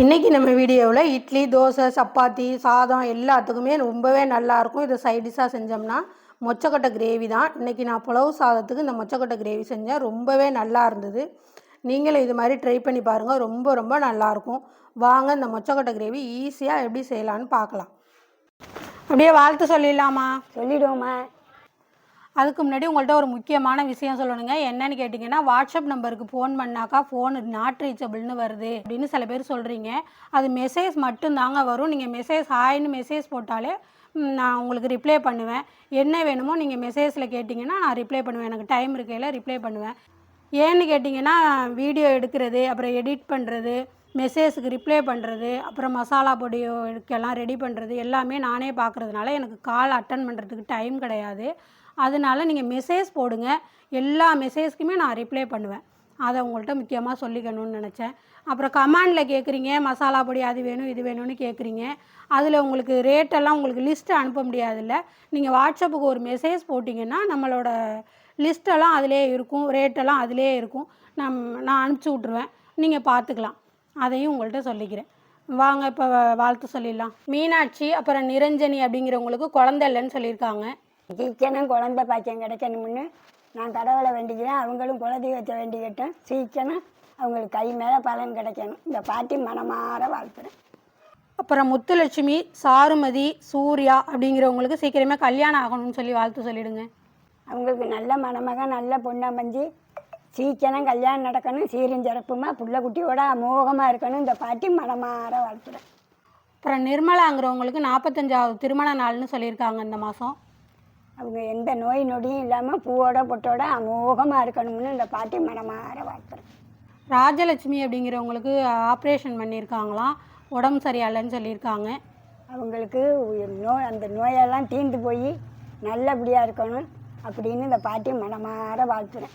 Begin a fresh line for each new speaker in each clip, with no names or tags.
இன்றைக்கி நம்ம வீடியோவில் இட்லி தோசை சப்பாத்தி சாதம் எல்லாத்துக்குமே ரொம்பவே நல்லாயிருக்கும் இதை சைடிஷாக செஞ்சோம்னா மொச்சக்கொட்டை கிரேவி தான். இன்றைக்கி நான் புலவு சாதத்துக்கு இந்த மொச்சக்கொட்டை கிரேவி செஞ்சேன். ரொம்பவே நல்லா இருந்தது. நீங்களும் இது மாதிரி ட்ரை பண்ணி பாருங்கள் ரொம்ப ரொம்ப நல்லாயிருக்கும் வாங்க இந்த மொச்சக்கொட்டை கிரேவி ஈஸியாக எப்படி செய்யலான்னு பார்க்கலாம். அப்படியே வாழ்த்து சொல்லிடலாமா?
சொல்லிவிடுவோம்மா
அதுக்கு முன்னாடி உங்கள்கிட்ட ஒரு முக்கியமான விஷயம் சொல்லணுங்க. என்னன்னு கேட்டிங்கன்னா வாட்ஸ்அப் நம்பருக்கு ஃபோன் பண்ணாக்கா ஃபோன் நாட் ரீச்சபிள்னு வருது அப்படின்னு சில பேர் சொல்கிறீங்க அது மெசேஜ் மட்டும்தாங்க வரும். நீங்கள் மெசேஜ் ஹாய்னு மெசேஜ் போட்டாலே நான் உங்களுக்கு ரிப்ளை பண்ணுவேன். என்ன வேணுமோ நீங்கள் மெசேஜில் கேட்டிங்கன்னா நான் ரிப்ளை பண்ணுவேன். எனக்கு டைம் இருக்கையில் ரிப்ளை பண்ணுவேன். ஏன்னு கேட்டிங்கன்னா வீடியோ எடுக்கிறது அப்புறம் எடிட் பண்ணுறது மெசேஜுக்கு ரிப்ளை பண்ணுறது அப்புறம் மசாலா பொடியெல்லாம் ரெடி பண்ணுறது எல்லாமே நானே பார்க்குறதுனால எனக்கு கால் அட்டன் பண்ணுறதுக்கு டைம் கிடையாது. அதனால நீங்கள் மெசேஜ் போடுங்க. எல்லா மெசேஜ்க்குமே நான் ரிப்ளை பண்ணுவேன். அதை உங்கள்கிட்ட முக்கியமாக சொல்லிக்கணும்னு நினச்சேன். அப்புறம் கமாண்டில் கேட்குறீங்க மசாலா பொடி அது வேணும் இது வேணும்னு கேட்குறீங்க அதில் உங்களுக்கு ரேட்டெல்லாம் உங்களுக்கு லிஸ்ட்டு அனுப்ப முடியாதுல்ல. நீங்கள் வாட்ஸ்அப்புக்கு ஒரு மெசேஜ் போட்டிங்கன்னா நம்மளோட லிஸ்ட்டெல்லாம் அதிலே இருக்கும். ரேட்டெல்லாம் அதிலே இருக்கும். நம் நான் அனுப்பிச்சி விட்ருவேன் நீங்கள் பார்த்துக்கலாம். அதையும் உங்கள்கிட்ட சொல்லிக்கிறேன். வாங்க இப்போ வாழ்த்து சொல்லிடலாம். மீனாட்சி அப்புறம் நிரஞ்சனி அப்படிங்கிறவங்களுக்கு குழந்தை இல்லைன்னு சொல்லியிருக்காங்க.
சீக்கிரம் குழந்தை பாக்கியம் கிடைக்கணும்னு நான் கடவுளை வேண்டிக்கிறேன் அவங்களும் குலதெய்வத்தை வேண்டிக்கிட்டேன் சீக்கிரம் அவங்களுக்கு கை மேலே பலன் கிடைக்கணும். இந்த பாட்டி மனமாற வாழ்த்துறேன்.
அப்புறம் முத்துலட்சுமி சாருமதி சூர்யா அப்படிங்கிறவங்களுக்கு சீக்கிரமே கல்யாணம் ஆகணும்னு சொல்லி வாழ்த்து சொல்லிடுங்க.
அவங்களுக்கு நல்ல மணமகன் நல்ல பொண்ணை மஞ்சி சீக்கிரம் கல்யாணம் நடக்கணும். சீரும் சிறப்புமா புள்ள குட்டியோட அமோகமாக இருக்கணும். இந்த பாட்டி மனமாற வாழ்த்துறேன்.
அப்புறம் நிர்மலாங்கிறவங்களுக்கு நாற்பத்தஞ்சாவது திருமண நாள்னு சொல்லியிருக்காங்க இந்த மாதம்
அவங்க எந்த நோய் நொடியும் இல்லாமல் பூவோட பொட்டோட அமோகமாக இருக்கணும்னு இந்த பாட்டி மனமாற வாழ்த்துறேன்
ராஜலட்சுமி அப்படிங்கிறவங்களுக்கு ஆப்ரேஷன் பண்ணியிருக்காங்களாம். உடம்பு சரியாயில்லைன்னு சொல்லியிருக்காங்க.
அவங்களுக்கு நோய் அந்த நோயெல்லாம் தீர்ந்து போய் நல்லபடியாக இருக்கணும் அப்படின்னு இந்த பாட்டி மனமாற வாழ்த்துறேன்.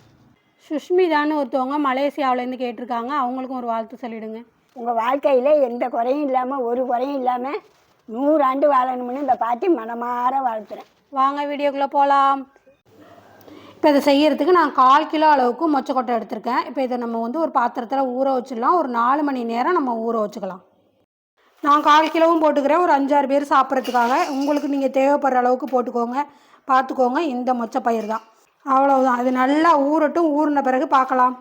சுஷ்மிதான்னு ஒருத்தவங்க மலேசியாவிலேருந்து கேட்டிருக்காங்க. அவங்களுக்கும் ஒரு வாழ்த்து சொல்லிடுங்க.
உங்கள் வாழ்க்கையில் எந்த குறையும் இல்லாமல் ஒரு குறையும் இல்லாமல் நூறாண்டு வாழணும்னு இந்த பாட்டி மனமாற வாழ்த்துறேன்.
வாங்க வீடியோக்குள்ளே போகலாம் இப்போ இதை செய்கிறதுக்கு நான் கால் கிலோ அளவுக்கு மொச்சக்கொட்டை எடுத்திருக்கேன். இப்போ இதை நம்ம வந்து ஒரு பாத்திரத்தில் ஊற வச்சிடலாம். ஒரு நாலு மணி நேரம் நம்ம ஊற வச்சுக்கலாம். நான் கால் கிலோவும் போட்டுக்கிறேன். ஒரு அஞ்சாறு பேர் சாப்பிட்றதுக்காக உங்களுக்கு நீங்கள் தேவைப்படுற அளவுக்கு போட்டுக்கோங்க. பார்த்துக்கோங்க இந்த மொச்சப்பயிர் தான். அவ்வளவுதான். அது நல்லா ஊறட்டும். ஊறின பிறகு பார்க்கலாம்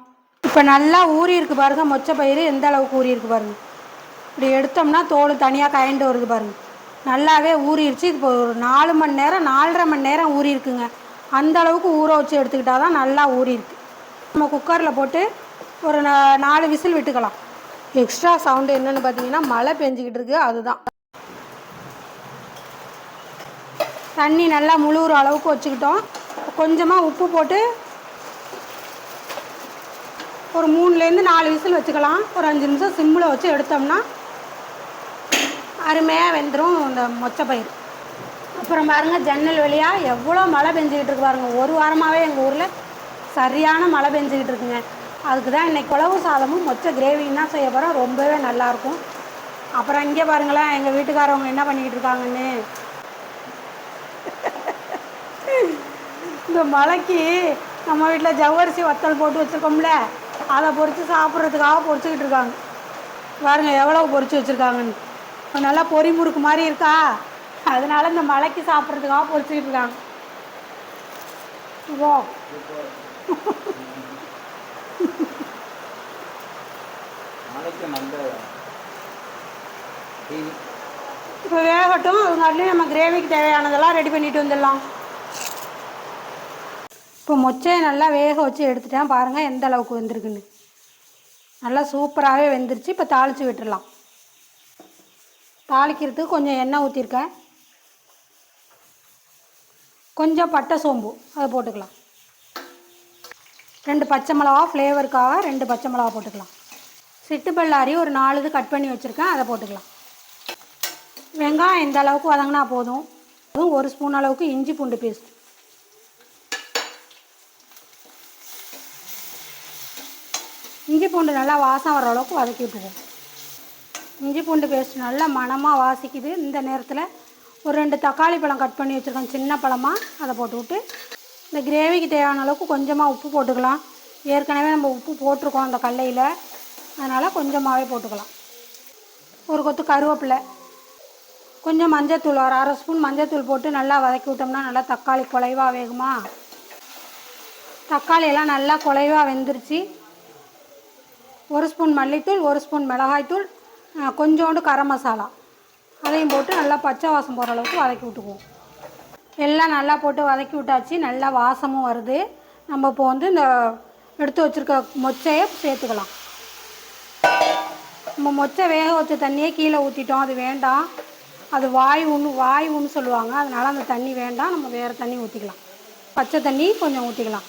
இப்போ நல்லா ஊறியிருக்கு பாருங்கள் மொச்சை பயிர் எந்த அளவுக்கு ஊறியிருக்கு பாருங்கள் இப்படி எடுத்தோம்னா தோல் தனியாக கயண்டு வருது பாருங்கள் நல்லாவே ஊறிடுச்சு இப்போ ஒரு நாலு மணி நேரம் நாலரை மணி நேரம் ஊறியிருக்குங்க அந்த அளவுக்கு ஊற வச்சு எடுத்துக்கிட்டா தான் நல்லா ஊறியிருக்கு நம்ம குக்கரில் போட்டு ஒரு நாலு விசில் விட்டுக்கலாம். எக்ஸ்ட்ரா சவுண்டு என்னென்னு பார்த்தீங்கன்னா மழை பெஞ்சிக்கிட்டு இருக்குது அதுதான். தண்ணி நல்லா முழுகிற அளவுக்கு வச்சுக்கிட்டோம். கொஞ்சமாக உப்பு போட்டு ஒரு மூணுலேருந்து நாலு விசில் வச்சுக்கலாம். ஒரு அஞ்சு நிமிஷம் சிம்மில் வச்சு எடுத்தோம்னா அருமையாக வெந்துடும் இந்த மொச்சப்பயிர் அப்புறம் பாருங்க ஜன்னல் வழியாக எவ்வளோ மழை பெஞ்சிக்கிட்டு இருக்கு பாருங்கள் ஒரு வாரமாகவே எங்கள் ஊரில் சரியான மழை பெஞ்சிக்கிட்டு இருக்குங்க. அதுக்கு தான் இன்னைக்கு குழவு சாதமும் மொச்ச கிரேவியும் தான் செய்ய போகிறோம் ரொம்பவே நல்லாயிருக்கும் அப்புறம் இங்கே பாருங்களேன் எங்கள் வீட்டுக்காரவங்க என்ன பண்ணிக்கிட்டு இருக்காங்கன்னு. இந்த மழைக்கு நம்ம வீட்டில் ஜவ்வரிசி வத்தல் போட்டு வச்சுருக்கோம்ல அதை பொறித்து சாப்பிட்றதுக்காக பொறிச்சிக்கிட்டு இருக்காங்க. பாருங்கள் எவ்வளோ பொறிச்சு வச்சுருக்காங்கன்னு. நல்லா பொறி முறுக்கு மாதிரி இருக்கா? அதனால இந்த மழைக்கு சாப்பிட்றதுக்காக பொரிச்சுக்கிட்டு இருக்காங்க ஓ இப்போ வேகட்டும் அதுங்காட்டிலையும் நம்ம கிரேவிக்கு தேவையானதெல்லாம் ரெடி பண்ணிட்டு வந்துடலாம். இப்போ மொச்சையை நல்லா வேக வச்சு எடுத்துட்டேன். பாருங்கள் எந்த அளவுக்கு வெந்திருக்குன்னு. நல்லா சூப்பராகவே வெந்துருச்சு. இப்போ தாளித்து விட்டுறலாம் தாளிக்கிறதுக்கு கொஞ்சம் எண்ணெய் ஊற்றிருக்கேன் கொஞ்சம் பட்டை சோம்பு அதை போட்டுக்கலாம். ரெண்டு பச்சை மிளகா ஃப்ளேவருக்காக ரெண்டு பச்சை மிளகா போட்டுக்கலாம். சிட்டு பல்லாரி ஒரு நாலு இது கட் பண்ணி வச்சுருக்கேன் அதை போட்டுக்கலாம். வெங்காயம் இந்த அளவுக்கு வதங்கினா போதும். அதுவும் ஒரு ஸ்பூன் அளவுக்கு இஞ்சி பூண்டு பேஸ்ட். இஞ்சி பூண்டு நல்லா வாசம் வர அளவுக்கு வதக்கி விட்டுக்குவோம் இஞ்சி பூண்டு பேஸ்ட் நல்லா மணமாக வாசிக்குது. இந்த நேரத்தில் ஒரு ரெண்டு தக்காளி பழம் கட் பண்ணி வச்சுருக்கோம் சின்ன பழமாக அதை போட்டு விட்டு இந்த கிரேவிக்கு தேவையான அளவுக்கு கொஞ்சமாக உப்பு போட்டுக்கலாம். ஏற்கனவே நம்ம உப்பு போட்டிருக்கோம் அந்த கல்லையில். அதனால் கொஞ்சமாகவே போட்டுக்கலாம். ஒரு கொத்து கருவேப்பிலை. கொஞ்சம் மஞ்சத்தூள் ஒரு அரை ஸ்பூன் மஞ்சத்தூள் போட்டு நல்லா வதக்கி விட்டோம்னா நல்லா தக்காளி குலைவாக வேகுமா? தக்காளி எல்லாம் நல்லா குலைவாக வெந்துருச்சு. ஒரு ஸ்பூன் மல்லித்தூள் ஒரு ஸ்பூன் மிளகாய்த்தூள் கொஞ்சோண்டு கரம் மசாலா. அதையும் போட்டு நல்லா பச்சை வாசம் போகிற அளவுக்கு வதக்கி விட்டுக்குவோம். எல்லாம் நல்லா போட்டு வதக்கி விட்டாச்சு. நல்லா வாசமும் வருது. நம்ம இப்போ வந்து இந்த எடுத்து வச்சுருக்க மொச்சையை சேர்த்துக்கலாம். நம்ம மொச்சை வேக வச்ச தண்ணியே கீழே ஊற்றிட்டோம் அது வேண்டாம். அது வாய் உண்ணு வாய் உண்ணு சொல்லுவாங்க. அதனால் அந்த தண்ணி வேண்டாம். நம்ம வேறு தண்ணி ஊற்றிக்கலாம் பச்சை தண்ணி கொஞ்சம் ஊற்றிக்கலாம்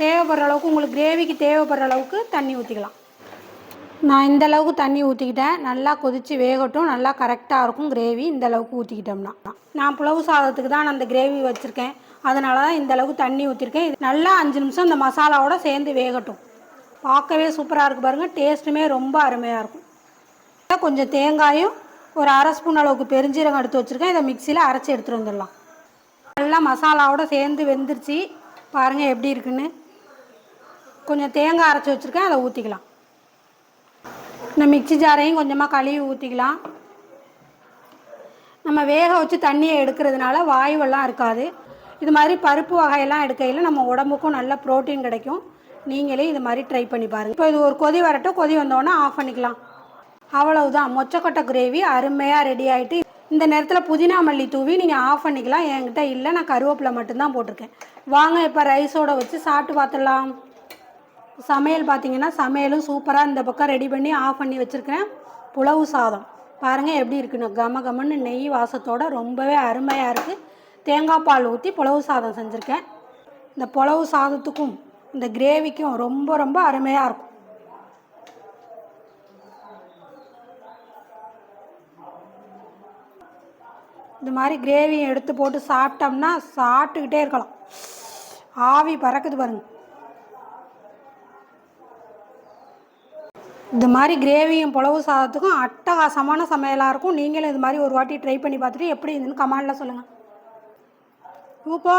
தேவைப்படுற அளவுக்கு உங்களுக்கு கிரேவிக்கு தேவைப்படுற அளவுக்கு தண்ணி ஊற்றிக்கலாம் நான் இந்த அளவுக்கு தண்ணி ஊற்றிக்கிட்டேன் நல்லா கொதித்து வேகட்டும். நல்லா கரெக்டாக இருக்கும் கிரேவி இந்த அளவுக்கு ஊற்றிக்கிட்டோம்னா நான் புலவு சாதத்துக்கு தான் நான் அந்த கிரேவி வச்சுருக்கேன். அதனால தான் இந்த அளவுக்கு தண்ணி ஊற்றிருக்கேன் இது நல்லா அஞ்சு நிமிஷம் இந்த மசாலாவோட சேர்ந்து வேகட்டும். பார்க்கவே சூப்பராக இருக்குது பாருங்கள் டேஸ்ட்டுமே ரொம்ப அருமையாக இருக்கும். கொஞ்சம் தேங்காயும் ஒரு அரை ஸ்பூன் அளவுக்கு பெருஞ்சீரகம் எடுத்து வச்சுருக்கேன். இதை மிக்சியில் அரைச்சி எடுத்துகிட்டு வந்துடலாம். நல்லா மசாலாவோட சேர்ந்து வெந்துருச்சு. பாருங்கள் எப்படி இருக்குன்னு. கொஞ்சம் தேங்காய் அரைச்சி வச்சுருக்கேன். அதை ஊற்றிக்கலாம் இந்த மிக்சி ஜாரையும் கொஞ்சமாக கழுவி ஊற்றிக்கலாம் நம்ம வேக வச்சு தண்ணியை எடுக்கிறதுனால வாயுவெல்லாம் இருக்காது. இது மாதிரி பருப்பு வகையெல்லாம் எடுக்கையில் நம்ம உடம்புக்கும் நல்ல ப்ரோட்டீன் கிடைக்கும். நீங்களே இது மாதிரி ட்ரை பண்ணி பாருங்கள் இப்போ இது ஒரு கொதி வரட்டும். கொதி வந்தோடனே ஆஃப் பண்ணிக்கலாம். அவ்வளவுதான். மொச்சக்கொட்டை கிரேவி அருமையாக ரெடி ஆகிட்டு இந்த நேரத்தில் புதினா மல்லி தூவி நீங்கள் ஆஃப் பண்ணிக்கலாம். என்கிட்ட இல்லை நான் கருவேப்பிலை மட்டும்தான் போட்டிருக்கேன். வாங்க இப்போ ரைஸோட வச்சு சாப்பிட்டு பார்த்துடலாம். சமையல் பார்த்தீங்கன்னா சமையலும் சூப்பராக இந்த பக்கம் ரெடி பண்ணி ஆஃப் பண்ணி வச்சுருக்கிறேன். புலவு சாதம். பாருங்கள் எப்படி இருக்குன்னு. கம கமன்னு நெய் வாசத்தோட ரொம்பவே அருமையாக இருக்குது தேங்காய் பால் ஊற்றி புலவு சாதம் செஞ்சுருக்கேன். இந்த புலவு சாதத்துக்கும் இந்த கிரேவிக்கும் ரொம்ப ரொம்ப அருமையாக இருக்கும். இந்த மாதிரி கிரேவியை எடுத்து போட்டு சாப்பிட்டோம்னா சாப்பிட்டுக்கிட்டே இருக்கலாம். ஆவி பறக்குது பாருங்கள் இந்த மாதிரி கிரேவியும் புலவு சாதத்துக்கும் அட்டகாசமான சமையலாக இருக்கும். நீங்களும் இது மாதிரி ஒரு வாட்டி ட்ரை பண்ணி பார்த்துட்டு எப்படி இருந்துன்னு கமெண்டில் சொல்லுங்கள் போ.